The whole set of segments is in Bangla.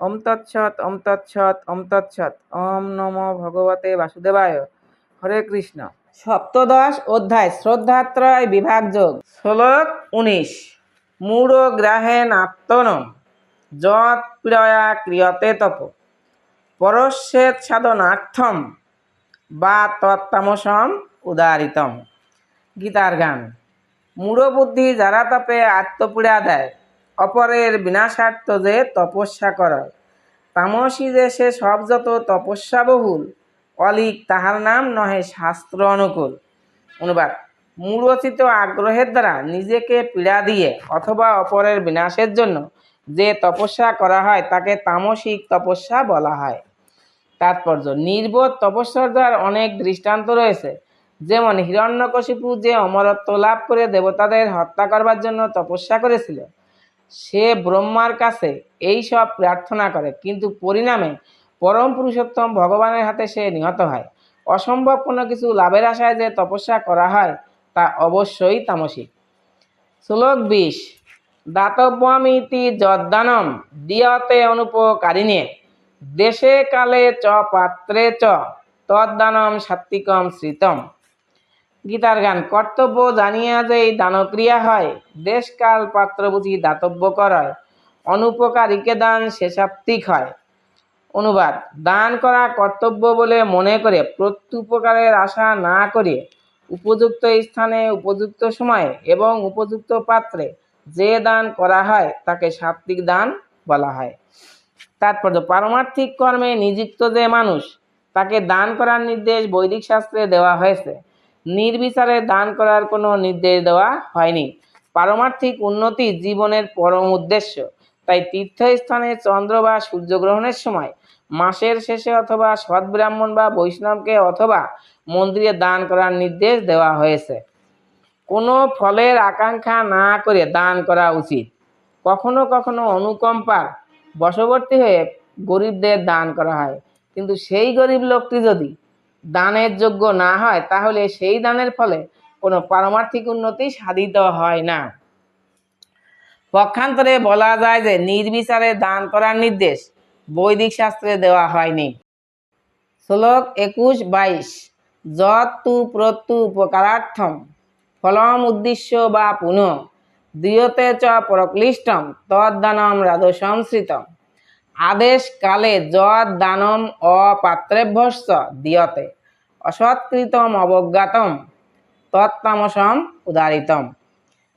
ওম তৎসৎ ওম তৎসৎ ওম তৎসৎ। ওম নমো ভগবতে বাসুদেবায়। হরে কৃষ্ণ। সপ্তদশ অধ্যায়, শ্রদ্ধাত্রয় বিভাগ যোগ। শ্লোক উনিশ। মূঢ় গ্রাহেন আত্মন যৎ পীড়য়া ক্রিয়তে তপ। পরস্যেত সাধনার্থম বা তত্তামসম উদারিতম। গীতার গান। মূঢ় বুদ্ধি যারা তপে আত্মপীড়া দেয় অপরের বিনাশার্থ যে তপস্যা করে তামসী যে সে সব যত তপস্যা বহুল, অলিক তাহার নাম নহে শাস্ত্র অনুকূল। অনুবাদ মূরচিত আগ্রহের দ্বারা নিজেকে পীড়া দিয়ে অথবা অপরের বিনাশের জন্য যে তপস্যা করা হয় তাকে তামসিক তপস্যা বলা হয়। তাৎপর্য, নির্বোধ তপস্যার দ্বার অনেক দৃষ্টান্ত রয়েছে, যেমন হিরণ্যকশিপু যে অমরত্ব লাভ করে দেবতাদের হত্যা করবার জন্য তপস্যা করেছিল। সে ব্রহ্মার কাছে এই সব প্রার্থনা করে, কিন্তু পরিণামে পরম পুরুষোত্তম ভগবানের হাতে সে নিহত হয়। অসম্ভব কোনো কিছু লাভের আশায় যে তপস্যা করা হয়, তা অবশ্যই তামসিক। শ্লোক বিশ, দাতব্যমিতি যদ্দানম দিয়তে অনুপকারিণে। দেশে কালে চ পাত্রে চ, তদ্দানম সাত্বিকম শ্রিতম গীতার গান, কর্তব্য জানিয়া যে এই দানক্রিয়া হয়, দেশকাল পাত্র বুঝি দাতব্য করয়, অনুপকারীকে দান শেষাপ্তিক হয়। অনুবাদ, দান করা কর্তব্য বলে মনে করে প্রত্যুপকারের আশা না করে উপযুক্ত স্থানে, উপযুক্ত সময়ে এবং উপযুক্ত পাত্রে যে দান করা হয়, তাকে সাত্বিক দান বলা হয়। তাৎপর্য, পারমার্থিক কর্মে নিযুক্ত যে মানুষ, তাকে দান করার নির্দেশ বৈদিক শাস্ত্রে দেওয়া হয়েছে। নির্বিচারে দান করার কোনো নির্দেশ দেওয়া হয়নি। পারমার্থিক উন্নতি জীবনের পরম উদ্দেশ্য। তাই তীর্থস্থানে চন্দ্র বা সূর্যগ্রহণের সময়, মাসের শেষে অথবা সৎব্রাহ্মণ বা বৈষ্ণবকে অথবা মন্দিরে দান করার নির্দেশ দেওয়া হয়েছে। কোনো ফলের আকাঙ্ক্ষা না করে দান করা উচিত। কখনো কখনো অনুকম্পার বশবর্তী হয়ে গরিবদের দান করা হয়। কিন্তু সেই গরিব লোকটি যদি দানের যোগ্য না হয়, তাহলে সেই দানের ফলে কোনো পারমার্থিক উন্নতি সাধিত হয় না। পক্ষান্তরে বলা যায় যে নির্বিচারে দান করার নির্দেশ বৈদিক শাস্ত্রে দেওয়া হয়নি। শ্লোক একুশ বাইশ, যৎ তু প্রত্যু উপকারার্থম, ফলম উদ্দেশ্য বা পুনঃ দিয়তে চ প্রক্লিষ্টম তদ্দানম রাধসংশ্রিতম আদেশ কালে যদ দানম অপাত্রেভ্যস্ত দিয়তে। অসৎকৃতম অবজ্ঞাতম, তত্তামসম উদারিতম।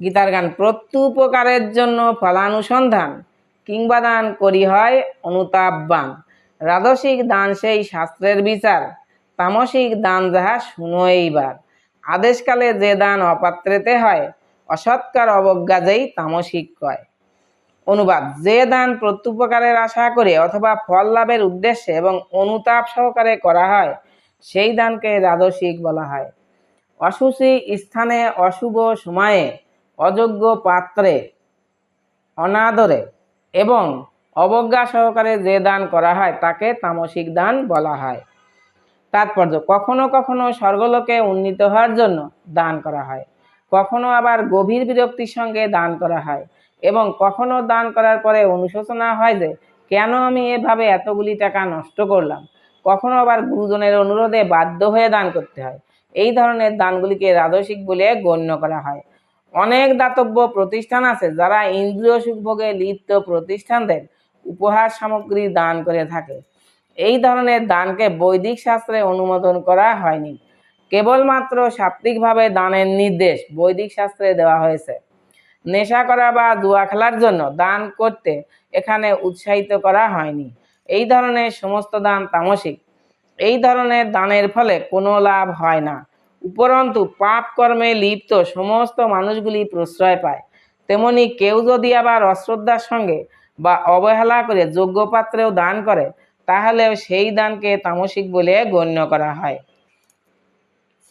গীতার গান প্রত্যুপকারের জন্য ফলানুসন্ধান, কিংবা দান করি হয় অনুতাপবান। রাজসিক দান সেই শাস্ত্রের বিচার, তামসিক দান যাহা শুনো এইবার। আদেশকালে যে দান অপাত্রেতে হয়, অসৎকার অবজ্ঞা যেই তামসিক কয়। অনুবাদ। যে দান প্রত্যুপকারের আশা করে অথবা ফল লাভের উদ্দেশ্যে এবং অনুতাপ সহকারে করা হয়, সেই দানকে রাজসিক বলা হয়। অশুচি স্থানে অশুভ সময়ে, অযোগ্য পাত্রে, অনাদরে এবং অবজ্ঞা সহকারে যে দান করা হয়, তাকে তামসিক দান বলা হয়। তাৎপর্য, কখনো কখনো স্বর্গলোকে উন্নীত হওয়ার জন্য দান করা হয়। কখনো আবার গভীর বিরক্তির সঙ্গে দান করা হয়। এবং কখনো দান করার পরে অনুশোচনা হয় যে, কেন আমি এভাবে এতগুলি টাকা নষ্ট করলাম? কখনো আবার গুরুজনের অনুরোধে বাধ্য হয়ে দান করতে হয়। এই ধরনের দানগুলিকে রাজসিক বলে গণ্য করা হয়। অনেক দাতব্য প্রতিষ্ঠান আছে যারা ইন্দ্রিয় সুখভোগে লিপ্ত প্রতিষ্ঠানদের উপহার সামগ্রী দান করে থাকে। এই ধরনের দানকে বৈদিক শাস্ত্রে অনুমোদন করা হয়নি। কেবলমাত্র সাত্ত্বিকভাবে দানের নির্দেশ বৈদিক শাস্ত্রে দেওয়া হয়েছে। নেশা করা বা জুয়া খেলার জন্য দান করতে এখানে উৎসাহিত করা হয়নি। এই ধরনের সমস্ত দান তামসিক। এই ধরনের দানের ফলে কোনো লাভ হয় না। উপরন্তু পাপ কর্মে লিপ্ত সমস্ত মানুষগুলি প্রশ্রয় পায়। তেমনি কেউ যদি আবার অশ্রদ্ধার সঙ্গে বা অবহেলা করে যোগ্য পাত্রেও দান করে, তাহলেও সেই দানকে তামসিক বলে গণ্য করা হয়।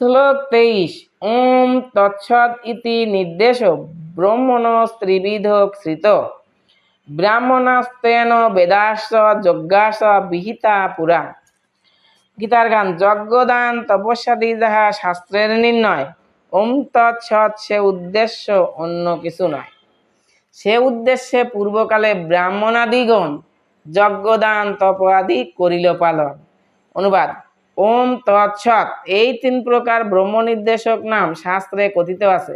শ্লোক তেইশ। ওম তৎসৎ ইতি নির্দেশ ব্রহ্মণ স্ত্রীবিধ কৃত ব্রাহ্মণাস্তেন বেদাস যজ্ঞাস বিহিতা পুরা। গীতার গান, যজ্ঞদান তপস্যাদি যাহা শাস্ত্রের নির্ণয়, ওম তৎসৎ সে উদ্দেশ্য অন্য কিছু নয়। সে উদ্দেশ্যে পূর্বকালে ব্রাহ্মণাদিগণ যজ্ঞদান তপ আদি করিল পালন। অনুবাদ, ওম তৎসৎ এই তিন প্রকার ব্রহ্ম নির্দেশক নাম শাস্ত্রে কথিত আছে।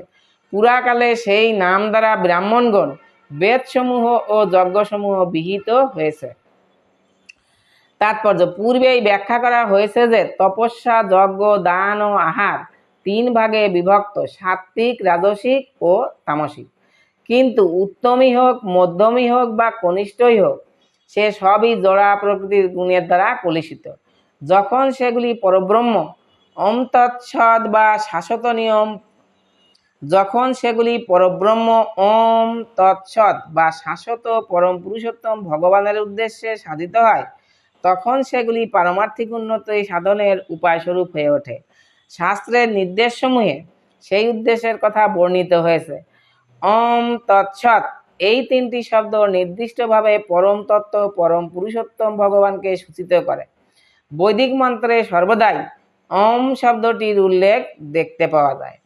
পুরাকালে সেই নাম দ্বারা ব্রাহ্মণগণ বেদসমূহ ও যজ্ঞসমূহ বিহিত হয়েছে। তাৎপর্য, পূর্বেই ব্যাখ্যা করা হয়েছে যে তপস্যা, যজ্ঞ, দান ও আহার তিন ভাগে বিভক্ত, সাত্ত্বিক, রাজসিক ও তামসিক। কিন্তু উত্তমই হোক, মধ্যমই হোক বা কনিষ্ঠই হোক, সে সবই জড়া প্রকৃতির গুণের দ্বারা কলুষিত। যখন সেগুলি পরব্রহ্ম অম তৎসৎ বা শাশ্বত নিয়ম যখন সেগুলি পরব্রহ্ম ওম তৎসৎ বা শাশ্বত পরম পুরুষোত্তম ভগবানের উদ্দেশ্যে সাধিত হয়, তখন সেগুলি পারমার্থিক উন্নতি সাধনের উপায়স্বরূপ হয়ে ওঠে। শাস্ত্রের নির্দেশসমূহে সেই উদ্দেশ্যের কথা বর্ণিত হয়েছে। ওম তৎসৎ এই তিনটি শব্দ নির্দিষ্টভাবে পরম তত্ত্ব, পরম পুরুষোত্তম ভগবানকে সূচিত করে। বৈদিক মন্ত্রে সর্বদাই ওম শব্দটির উল্লেখ দেখতে পাওয়া যায়।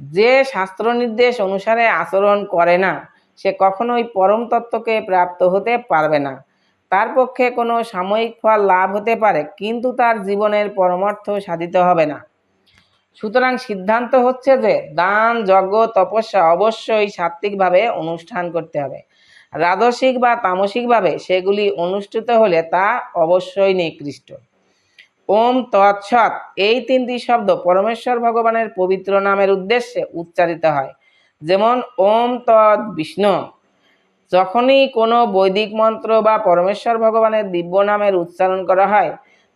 যে শাস্ত্র নির্দেশ অনুসারে আচরণ করে না, সে কখনোই পরম তত্ত্বকে প্রাপ্ত হতে পারবে না। তার পক্ষে কোনো সাময়িক ফল লাভ হতে পারে, কিন্তু তার জীবনের পরমার্থ সাধিত হবে না। সুতরাং সিদ্ধান্ত হচ্ছে যে দান, যজ্ঞ, তপস্যা অবশ্যই সাত্ত্বিকভাবে অনুষ্ঠান করতে হবে। রাজসিক বা তামসিকভাবে সেগুলি অনুষ্ঠিত হলে তা অবশ্যই নিকৃষ্ট। ওম তৎসৎ। এই তিনটি শব্দ পরমেশ্বর ভগবানের পবিত্র নামের উদ্দেশ্যে উচ্চারিত হয়। যেমন, ওম তৎ বিষ্ণু। যখনই কোনো বৈদিক মন্ত্র বা পরমেশ্বর ভগবানের দিব্য নামের উচ্চারণ করা হয়,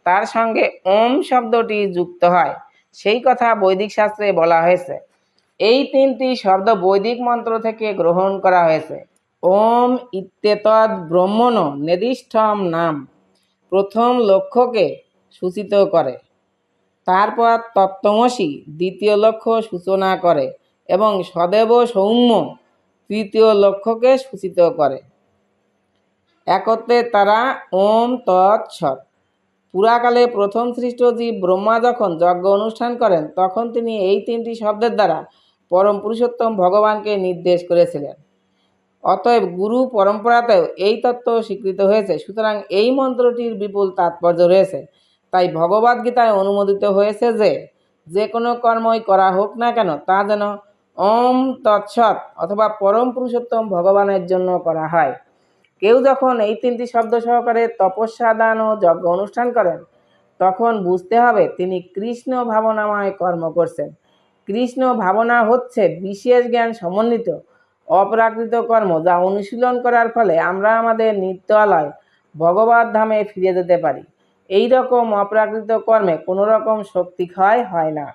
তার সঙ্গে ওম শব্দটি যুক্ত হয়। সেই কথা বৈদিক শাস্ত্রে বলা হয়েছে। এই তিনটি শব্দ বৈদিক মন্ত্র থেকে গ্রহণ করা হয়েছে। ওম ইত্যেতদ ব্রহ্মণ নির্দিষ্টম নাম। প্রথম লক্ষ্যকে সূচিত করে। তারপর তত্ত্বমসি দ্বিতীয় লক্ষ্য সূচনা করে এবং সদেব সৌম্য তৃতীয় লক্ষ্যকে সূচিত করে। একত্রে তারা ওম তৎসৎ পুরাকালে প্রথম সৃষ্ট জীব ব্রহ্মা যখন যজ্ঞ অনুষ্ঠান করেন, তখন তিনি এই তিনটি শব্দের দ্বারা পরম পুরুষোত্তম ভগবানকে নির্দেশ করেছিলেন। অতএব গুরু পরম্পরাতেও এই তত্ত্ব স্বীকৃত হয়েছে। সুতরাং এই মন্ত্রটির বিপুল তাৎপর্য রয়েছে। তাই ভগবদ গীতায় অনুমোদিত হয়েছে যে যে কোনো কর্মই করা হোক না কেন, তা যেন ওম তৎসৎ অথবা পরম পুরুষোত্তম ভগবানের জন্য করা হয়। কেউ যখন এই তিনটি শব্দ সহকারে তপস্যা, দান ও যজ্ঞ অনুষ্ঠান করেন, তখন বুঝতে হবে তিনি কৃষ্ণ ভাবনাময় কর্ম করছেন। কৃষ্ণ ভাবনা হচ্ছে বিশেষ জ্ঞান সমন্বিত, অপ্রাকৃত কর্ম যা অনুশীলন করার ফলে আমরা আমাদের নিত্যালয় ভগবত ধামে ফিরে যেতে পারি। এই রকম অপ্রাকৃত কর্মে কোনো রকম শক্তি ক্ষয় হয় না।